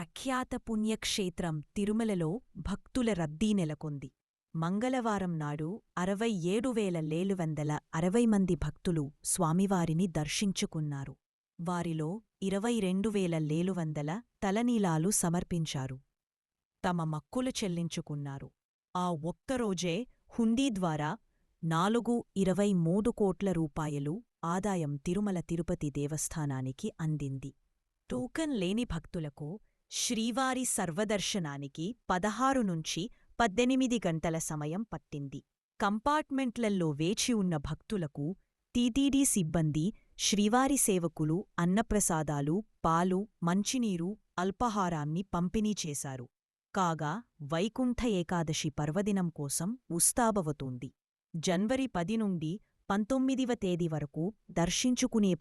ప్రఖ్యాత పుణ్యక్షేత్రం తిరుమలలో భక్తుల రద్దీ నెలకొంది. మంగళవారం నాడు అరవై ఏడు వేల లేలు వందల అరవై మంది భక్తులు స్వామివారిని దర్శించుకున్నారు. వారిలో ఇరవై రెండు వేల లేలు వందల తలనీలాలు సమర్పించారు. తమ మక్కులు చెల్లించుకున్నారు. ఆ ఒక్కరోజే హుండీ ద్వారా నాలుగు ఇరవై మూడు కోట్ల రూపాయలు ఆదాయం తిరుమల తిరుపతి దేవస్థానానికి అందింది. టోకన్ లేని భక్తులకు శ్రీవారి సర్వదర్శనానికి పదహారు నుంచి పద్దెనిమిది గంటల సమయం పట్టింది. కంపార్ట్మెంట్లల్లో వేచి ఉన్న భక్తులకు టీటీడీ సిబ్బంది శ్రీవారి సేవకులు అన్నప్రసాదాలు పాలు మంచినీరు అల్పాహారాన్ని పంపిణీ చేశారు. కాగా వైకుంఠ ఏకాదశి పర్వదినం కోసం ఉస్తాబవతోంది జనవరి పది నుండి పంతొమ్మిదివ తేదీ వరకు దర్శించుకునే